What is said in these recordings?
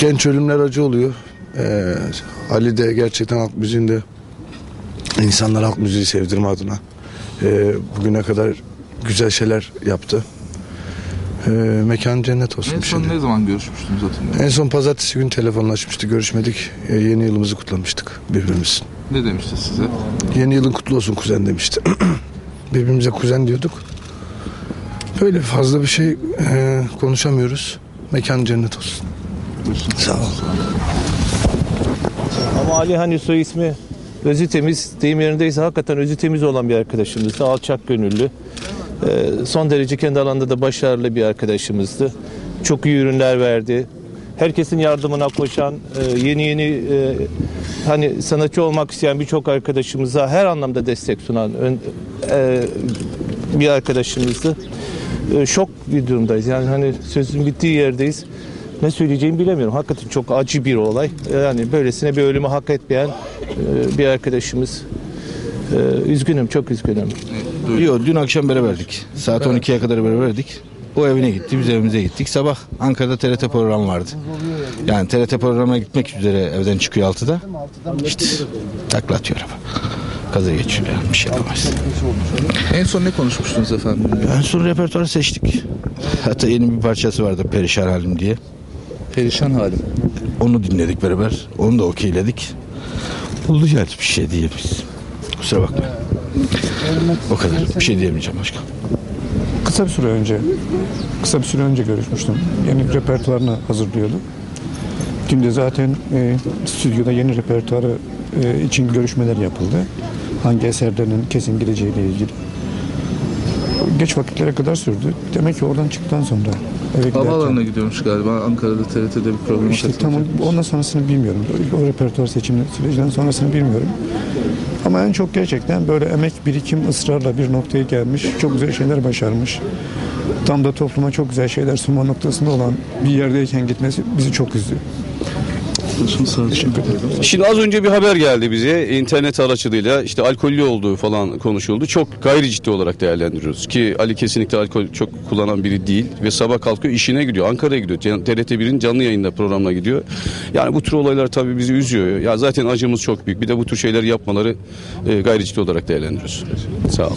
Genç ölümler acı oluyor. Ee, Ali de gerçekten halk müziğinde insanlar halk müziği sevdirme adına ee, bugüne kadar güzel şeyler yaptı. Ee, mekan cennet olsun. En son değil. ne zaman görüşmüştünüz hatırlıyorum. En son pazartesi gün telefonlaşmıştık, görüşmedik. Ee, yeni yılımızı kutlamıştık birbirimiz. Ne demişti size? Yeni yılın kutlu olsun kuzen demişti. Birbirimize kuzen diyorduk. Böyle fazla bir şey e, konuşamıyoruz. Mekan cennet olsun. Buyursun. Sağ ol. Ama Ali hani soy ismi özü temiz, deyim yerindeyse hakikaten özü temiz olan bir arkadaşımızdı. Alçak gönüllü. Ee, son derece kendi alanda da başarılı bir arkadaşımızdı. Çok iyi ürünler verdi. Herkesin yardımına koşan, e, yeni yeni e, hani sanatçı olmak isteyen birçok arkadaşımıza her anlamda destek sunan e, bir arkadaşımızdı. Şok bir durumdayız. Yani hani sözün bittiği yerdeyiz. Ne söyleyeceğimi bilemiyorum. Hakikaten çok acı bir olay. Yani böylesine bir ölümü hak etmeyen e, bir arkadaşımız. E, Üzgünüm, çok üzgünüm. Yok dün akşam beraberdik. Saat 12'ye kadar beraberdik. O evine gitti, biz evimize gittik. Sabah Ankara'da TRT programı vardı. Yani TRT programına gitmek üzere evden çıkıyor 6'da. İşte takla atıyor araba. Kaza geçiyor yani bir şey yapamaz. En son ne konuşmuştunuz efendim? En son repertuarı seçtik. Hatta yeni bir parçası vardı Perişan Halim diye. Perişan halim. Onu dinledik beraber. Onu da okeyledik. Yani bir şey diyemeyiz. Kusura bakmayın. O kadar. Bir şey diyemeyeceğim başka. Kısa bir süre önce, kısa bir süre önce görüşmüştüm. Yeni repertuarını hazırlıyordu. Dün de zaten e, stüdyoda yeni repertuarı e, için görüşmeler yapıldı. Hangi eserlerinin kesin gireceğiyle ilgili. Geç vakitlere kadar sürdü. Demek ki oradan çıktıktan sonra eve. Havaalanına gidiyormuş galiba. Ankara'da TRT'de bir programa İşte tam katılacakmış. ondan sonrasını bilmiyorum. O repertuar seçimi sürecinden sonrasını bilmiyorum. Ama en çok gerçekten böyle emek, birikim, ısrarla bir noktaya gelmiş. Çok güzel şeyler başarmış. Tam da topluma çok güzel şeyler sunma noktasında olan bir yerdeyken gitmesi bizi çok üzdü. Teşekkür ederim. Şimdi az önce bir haber geldi bize internet aracılığıyla işte alkollü olduğu falan konuşuldu. Çok gayri ciddi olarak değerlendiriyoruz ki Ali kesinlikle alkol çok kullanan biri değil ve sabah kalkıyor işine gidiyor Ankara'ya gidiyor Can- TRT1'in canlı yayında programına gidiyor. Yani bu tür olaylar tabii bizi üzüyor. Ya zaten acımız çok büyük bir de bu tür şeyler yapmaları e, gayri ciddi olarak değerlendiriyoruz. Sağ olun.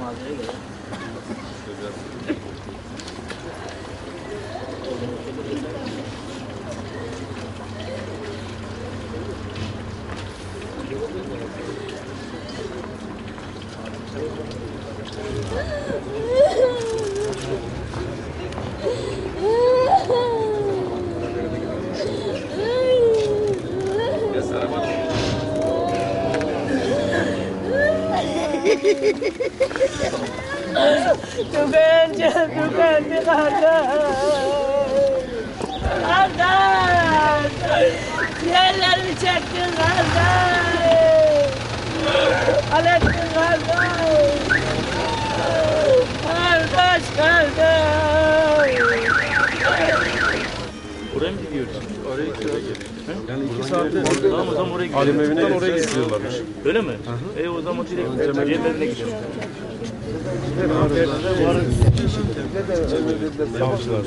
Tamam abi. Thank you. Tükenci, tükendi kardeş. Kardeş. Yerlerimi çektin kardeş. Alim evinden oraya gidiyorlarmış. Öyle mi? E o zaman direkt cehennemine gidiyorum. Savcılar.